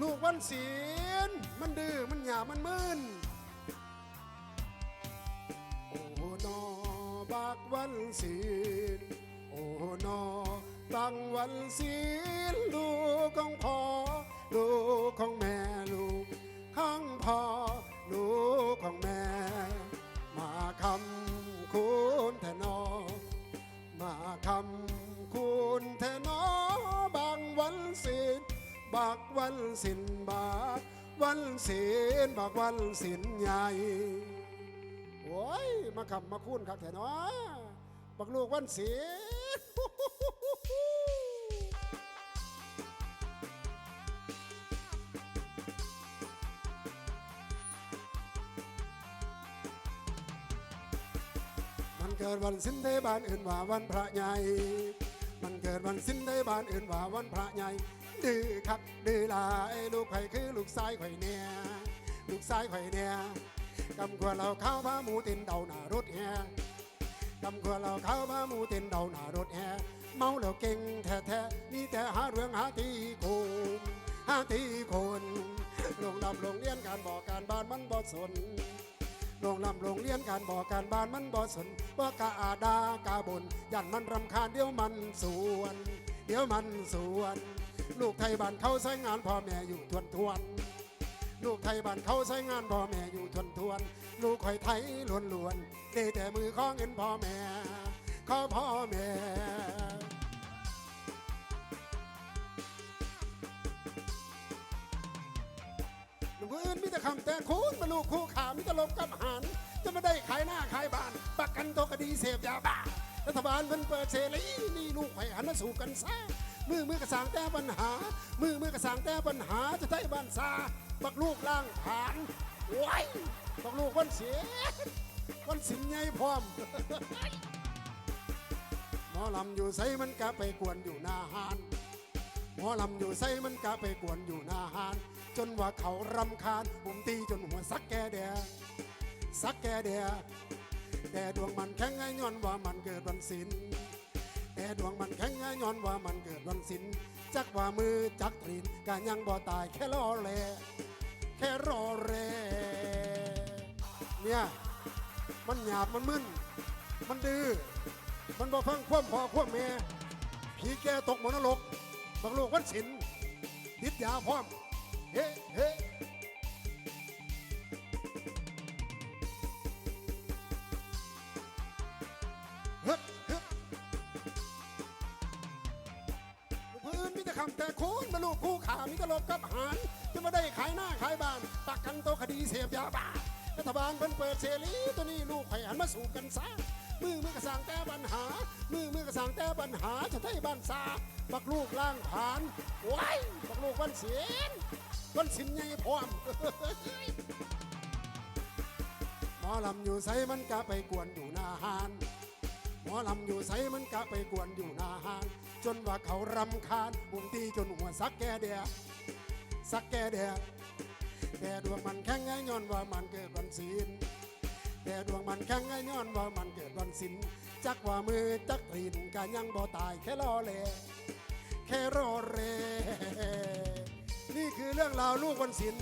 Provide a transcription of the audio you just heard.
ลูกวันศีลมันดื้อมันหยาบมันมึนโอ้นอบากวันศีลโอ้นอตั้งวันศีลลู บักวันศิลบักวันศิลบักวันศิลใหญ่โอ้ยมาคำมาคุณครับแทนอบักลูกวันศิลมันเกิดวันสิ้นได้บ้านอื่นว่าวันพระใหญ่มันเกิดวันสิ้นได้บ้านอื่นว่าวันพระใหญ่ ดื้อคักดื้อลายลูกไข่คือลูกชายไข่เนี่ยลูกชายไข่เนี่ยกำกวเราเข้าพาหมูตินเดาหน้ารถแฮกำกวเราเข้าพาหมูตินเดาหน้ารถแฮเมาแล้วเก่งแท้ๆมีแต่หาเรื่องหาตีโคนหาตีคนลงดำลงเรียนการบอกการบ้านมันบ่สนโรงลำโรงเรียนการบอกการบ้านมันบ่สนว่ากะอาดากาบนยันมันรำคาญเดี๋ยวมันสวน เดี๋ยวมันสวน ลูกไทยบ้านเขาใช้งานพ่อแม่อยู่ทวนทวนๆลูกไทยบ้านเขาใช้งานพ่อแม่อยู่ทวนทวนๆลูกคอยไทยล้วนล้วนๆได้แต่มือของเงินพ่อแม่ขอพ่อแม่หนุ่มผู้อื่นมีแต่คำแต่คุณมาลูกคู่ขามีแต่ลมกับหารจะไมาได้ขายหน้าขายบ้าน ประกันตัวคดีเสพยาบ้ารัฐบาลมันเปิดเสรีนี่ลูกไข่หันมาสู่กันซะ มือมือกระสางแต่ปัญหา มือมือกระสางแต่ปัญหาจะได้บ้านซาบักลูกล่างผานไว้บักลูกวันเสียวันสินใหญ่พร้อมหมอลำอยู่ใสมันกะไปกวนอยู่หน้าหานหมอลำอยู่ใส่มันกะไปกวนอยู่หน้าหานจนว่าเขารำคาญผมตีจนหัวสักแกแดสักแกแดแต่ดวงมันแข็งไงย้อนว่ามันเกิดวันศิล แต่ดวงมันแข็งไงย้อนว่ามันเกิดวันศิลจักว่ามือจักตรีนกะยังบ่ตายแค่รอแลแค่รอแลเนี่ยมันหยาบมันมึนมันดื้อมันบ่ฟังความพอความแม่ผีแกตกมนรกบักลูกวันศิลป์ดิดยาพร้อมเฮ้เฮ้ แต่คำแต่คูณมาลูกคู่ขามีแต่ลบกับหารจะมาได้ขายหน้าขายบ้านประกันตัวคดีเสพยาบ้ารัฐบาลเพิ่นเปิดเสรีตัวนี้ลูกไข่หันมาสู่กันซะมือมือกระสังแต่ปัญหา มือมือกระสังแต่ปัญหาจะได้บ้านซาบักลูกล่างผานว้ายบักลูกวันเสียนวันสินใหญ่พร้อมหมอลำอยู่ใสมันกะไปกวนอยู่หน้าหาน อลำอยู่ใสมันกะไปกวนอยู่หน้าหานจนว่าเขารำคาญปุ่มตีจนหัวสักแกเดียสักแกเดียแต่ดวงมันแข็งไงย้อนว่ามันเกิดวันศิลแต่ดวงมันแข็งไงย้อนว่ามันเกิดวันศิลจักว่ามือจักรีนกะยังบ่ตายแค่รอแลแค่รอเร นี่คือเรื่องราวลูกวันศิล